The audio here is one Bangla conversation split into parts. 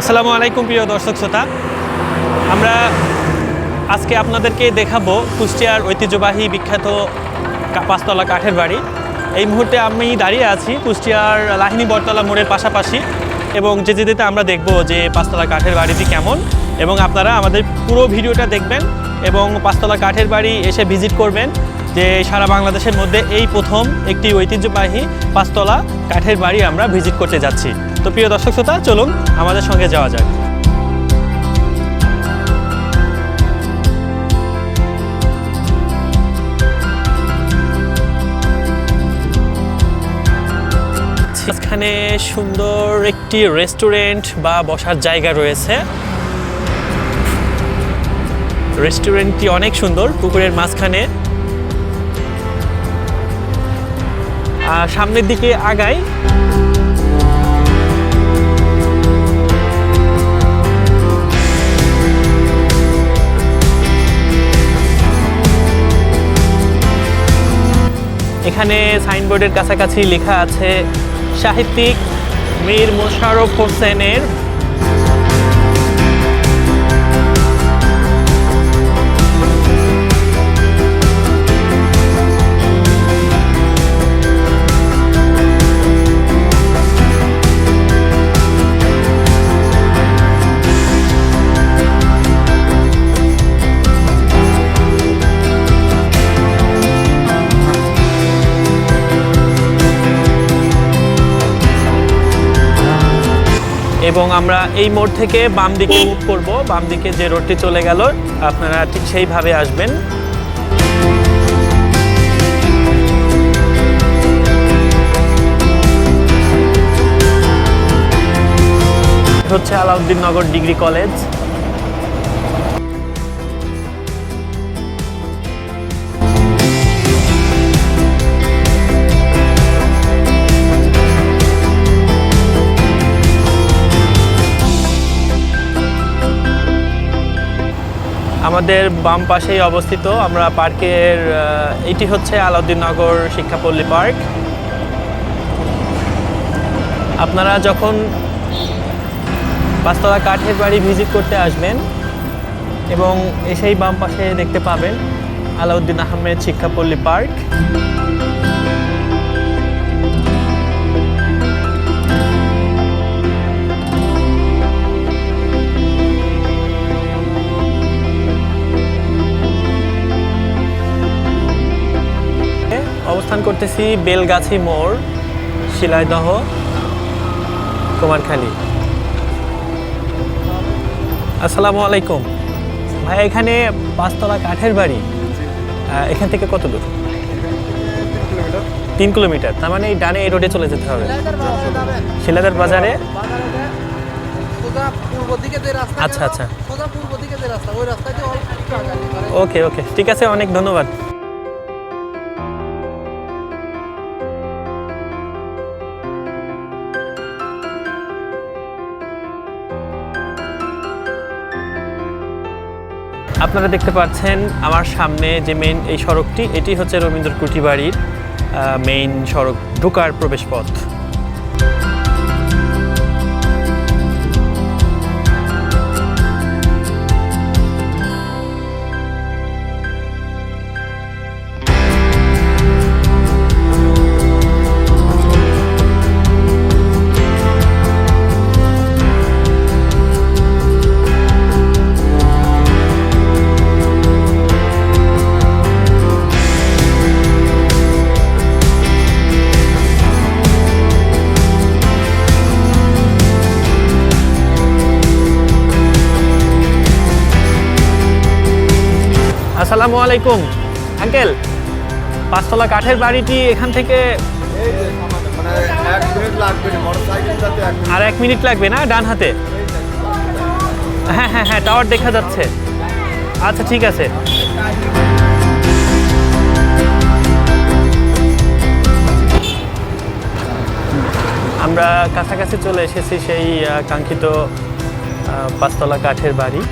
আসসালামু আলাইকুম প্রিয় দর্শক শ্রোতা। আমরা আজকে আপনাদেরকে দেখাবো কুষ্টিয়ার ঐতিহ্যবাহী বিখ্যাত পাঁচতলা কাঠের বাড়ি। এই মুহূর্তে আমি দাঁড়িয়ে আছি কুষ্টিয়ার লাহিনী বটতলা মোড়ের পাশাপাশি এবং যেতে যেতে আমরা দেখব যে পাঁচতলা কাঠের বাড়িটি কেমন এবং আপনারা আমাদের পুরো ভিডিওটা দেখবেন এবং পাঁচতলা কাঠের বাড়ি এসে ভিজিট করবেন যে সারা বাংলাদেশের মধ্যে এই প্রথম একটি ঐতিহ্যবাহী পাঁচতলা কাঠের বাড়ি আমরা ভিজিট করতে যাচ্ছি। তো প্রিয় দর্শক শ্রোতা, চলুন আমাদের সঙ্গে যাওয়া যাক। এখানে সুন্দর একটি রেস্টুরেন্ট বা বসার জায়গা রয়েছে। রেস্টুরেন্টটি অনেক সুন্দর, পুকুরের মাঝখানে। সামনের দিকে আগাই। এখানে সাইনবোর্ডের কাছাকাছি লেখা আছে সাহিত্যিক মীর মোশারফ হোসেনের এবং আমরা এই মোড় থেকে বাম দিকে মুভ করব। বাম দিকে যে রোডটি চলে গেল, আপনারা ঠিক সেইভাবে আসবেন। হচ্ছে আলাউদ্দিন নগর ডিগ্রি কলেজ। আমাদের বাম পাশেই অবস্থিত, আমরা পার্কের এটি হচ্ছে আলাউদ্দিননগর শিক্ষাপল্লী পার্ক। আপনারা যখন পাঁচতলা কাঠের বাড়ি ভিজিট করতে আসবেন এবং এসেই বাম পাশে দেখতে পাবেন আলাউদ্দিন আহমেদ শিক্ষাপল্লী পার্ক। অবস্থান করতেছি বেলগাছি মোড় শিলাইদহ কুমারখালী। আসসালামু আলাইকুম। ভাই এখানে পাঁচতলা কাঠের বাড়ি। এখান থেকে কত দূর? তিন কিলোমিটার। তার মানে এই ডানে এই রোডে চলে যেতে হবে। শিলাদার বাজারে? আচ্ছা, আচ্ছা। ওকে ওকে। ঠিক আছে অনেক ধন্যবাদ। আপনারা দেখতে পাচ্ছেন আমার সামনে যে মেইন এই সড়কটি, এটি হচ্ছে রবীন্দ্র কুটি বাড়ির মেইন সড়ক ঢোকার প্রবেশ আসসালামু আলাইকুম। আঙ্কেল, পাঁচতলা কাঠের বাড়িটি এখান থেকে আর এক মিনিট লাগবে না ডান হাতে? হ্যাঁ হ্যাঁ হ্যাঁ টাওয়ার দেখা যাচ্ছে। আচ্ছা ঠিক আছে। আমরা কাছাকাছি চলে এসেছি সেই কাঙ্ক্ষিত পাঁচতলা কাঠের বাড়ি।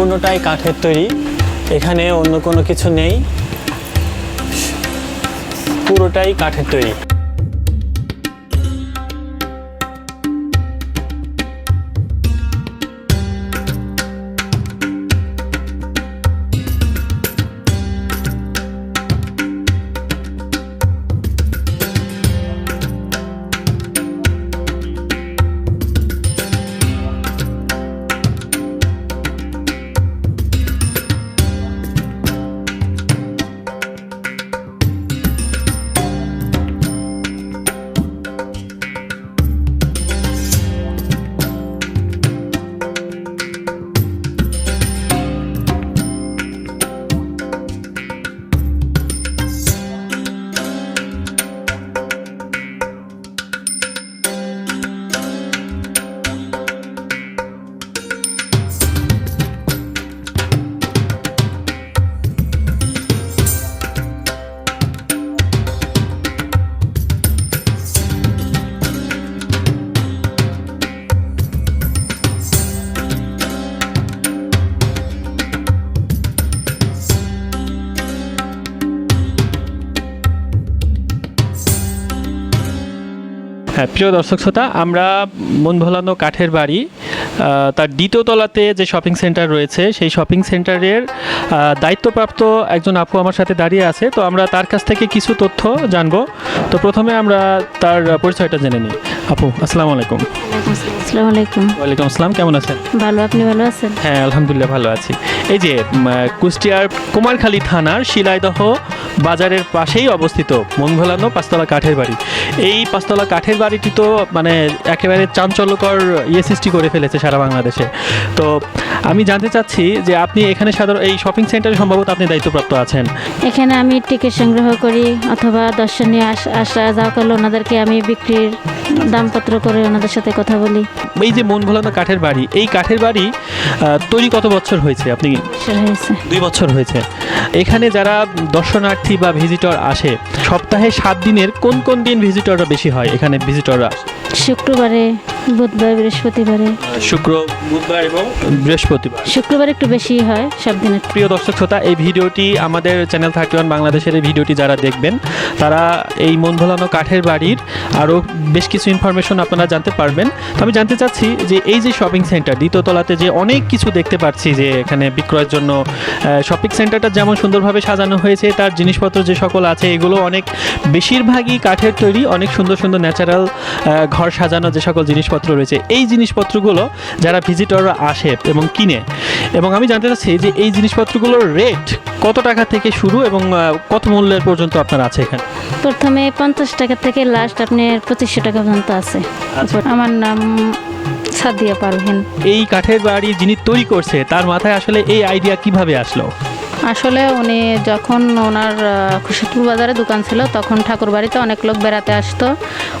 সম্পূর্ণটাই কাঠের তৈরি। এখানে অন্য কোনো কিছু নেই। পুরোটাই কাঠের তৈরি। হ্যাঁ প্রিয় দর্শক শ্রোতা আমরা মন ভোলানো কাঠের বাড়ি তার দ্বিতীয় তলাতে যে শপিং সেন্টার রয়েছে সেই শপিং সেন্টারের দায়িত্বপ্রাপ্ত একজন আপু আমার সাথে দাঁড়িয়ে আছে। তো আমরা তার কাছ থেকে কিছু তথ্য জানব। তো প্রথমে আমরা তার পরিচয়টা জেনে নিই। আপু আসসালামু আলাইকুম। আসসালামু আলাইকুম। ওয়ালাইকুম আসসালাম কেমন আছেন? ভালো আপনি ভালো আছেন? হ্যাঁ আলহামদুলিল্লাহ ভালো আছি। এই যে কুষ্টিয়ার কুমারখালী থানার শিলাইদহ বাজারের পাশেই অবস্থিত মন ভোলানো পাঁচতলা কাঠের বাড়ি। এই পাঁচতলা কাঠের বাড়িটি তো মানে একেবারে চাঞ্চল্যকর ইয়ে সৃষ্টি করে ফেলেছে সারা বাংলাদেশে। তো আমি জানতে চাচ্ছি যে আপনি এখানে সাধারণ এই শপিং সেন্টারে সম্ভবত আপনি দায়িত্বপ্রাপ্ত আছেন। এখানে আমি টিকিট সংগ্রহ করি অথবা দর্শনীয় আস যাওয়া করলে ওনাদেরকে আমি বিক্রির দামপত্র করে ওনাদের সাথে কথা বলি। এই যে মন ভোলানো কাঠের বাড়ি এই কাঠের বাড়ি তৈরি কত বছর হয়েছে? আপনি দুই বছর হয়েছে। এখানে যারা দর্শনার্থী বা ভিজিটর আসে। সপ্তাহে সাত দিনের কোন কোন দিন ভিজিটররা বেশি হয়? এখানে ভিজিটররা শুক্রবারে বুধবার বৃহস্পতিবারে। শুক্র বুধবার এবং বৃহস্পতিবার। শুক্রবার একটু বেশি হয় সব দিনের প্রিয় দর্শক শ্রোতা এই ভিডিওটি আমাদের চ্যানেল থার্টি ওয়ান বাংলাদেশের এই ভিডিওটি যারা দেখবেন তারা এই মন ভোলানো কাঠের বাড়ির আরও বেশ কিছু ইনফরমেশন আপনারা জানতে পারবেন। তো আমি জানতে চাচ্ছি যে এই যে শপিং সেন্টার দ্বিতীয় তলাতে যে অনেক কিছু দেখতে পাচ্ছি যে এখানে বিক্রয়ের জন্য শপিং সেন্টারটা যেমন সুন্দরভাবে সাজানো হয়েছে তার জিনিসপত্র যে সকল আছে এগুলো অনেক বেশিরভাগই কাঠের তৈরি অনেক সুন্দর সুন্দর ন্যাচারাল ঘর সাজানো যে সকল জিনিসপত্র রয়েছে। এই জিনিসপত্রগুলো যারা ভিজিটররা আসে এবং কিনে এবং আমি জানতে চাচ্ছি যে এই জিনিসপত্রগুলোর রেট কত টাকা থেকে শুরু এবং কত মূল্যের পর্যন্ত আপনার আছে এখানে? প্রথমে পঞ্চাশ টাকা থেকে লাস্ট আপনার পঁচিশশো টাকা পর্যন্ত আছে। আচ্ছা। আমার নাম সাদিয়া পারভিন। এই কাঠের বাড়ি যিনি তৈরি করছে তার মাথায় আসলে এই আইডিয়া কীভাবে আসলো? আসলে উনি যখন ওনার খুশিপুর বাজারে দোকান ছিল, তখন ঠাকুর বাড়িতে অনেক লোক বেড়াতে আসতো।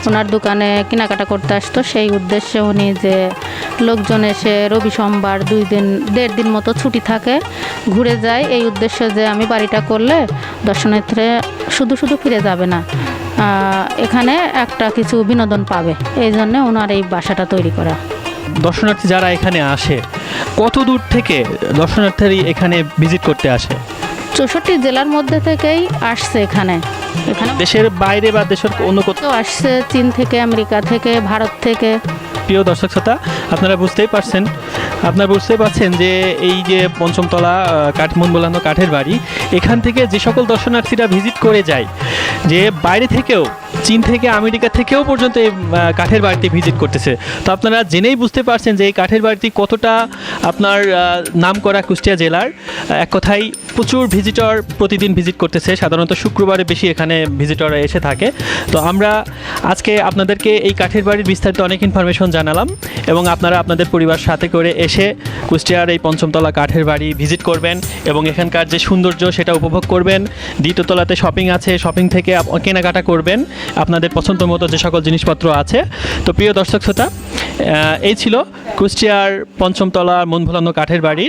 ওনার দোকানে কেনাকাটা করতে আসতো। সেই উদ্দেশ্যে উনি যে লোকজন এসে রবি সোমবার দুই দিন, দেড় দিন মতো ছুটি থাকে, ঘুরে যায়। এই উদ্দেশ্যে যে আমি বাড়িটা করলে দর্শনার্থীরা শুধু শুধু ফিরে যাবে না এখানে একটা কিছু বিনোদন পাবে। এই জন্য ওনার এই বাসাটা তৈরি করা। দর্শনার্থী যারা এখানে আসে কত দূর থেকে দর্শনার্থী এখানে ভিজিট করতে আসে? চৌষট্টি জেলার মধ্যে থেকেই আসছে এখানে। এখানে দেশের বাইরে বা দেশের অন্য কোথাও? আসছে চীন থেকে আমেরিকা থেকে ভারত থেকে। প্রিয় দর্শক শ্রোতা আপনারা বুঝতেই পারছেন আপনারা বুঝতে পারছেন যে এই যে পঞ্চমতলা কাঠমুন বোলানো কাঠের বাড়ি, এখান থেকে যে সকল দর্শনার্থীরা ভিজিট করে যায়, যে বাইরে থেকেও, চীন থেকে আমেরিকা থেকেও পর্যন্ত এই কাঠের বাড়িতে ভিজিট করতেছে। তো আপনারা জেনেই বুঝতে পারছেন যে এই কাঠের বাড়িটি কতটা আপনার নাম করা কুষ্টিয়া জেলার। এক কথায় প্রচুর ভিজিটর প্রতিদিন ভিজিট করতেছে। সাধারণত শুক্রবারে বেশি এখানে ভিজিটররা এসে থাকে। তো আমরা আজকে আপনাদেরকে এই কাঠের বাড়ির বিস্তারিত অনেক ইনফরমেশন জানালাম এবং আপনারা আপনাদের পরিবার সাথে করে এসে কুষ্টিয়ার এই পঞ্চমতলা কাঠের বাড়ি ভিজিট করবেন এবং এখানকার যে সৌন্দর্য সেটা উপভোগ করবেন। দ্বিতীয়তলাতে শপিং আছে, শপিং থেকে কেনাকাটা করবেন। আপনাদের পছন্দ মতো যে সকল জিনিসপত্র আছে। তো প্রিয় দর্শক শ্রোতা এই ছিল কুষ্টিয়ার পঞ্চমতলা মন ভোলানো কাঠের বাড়ির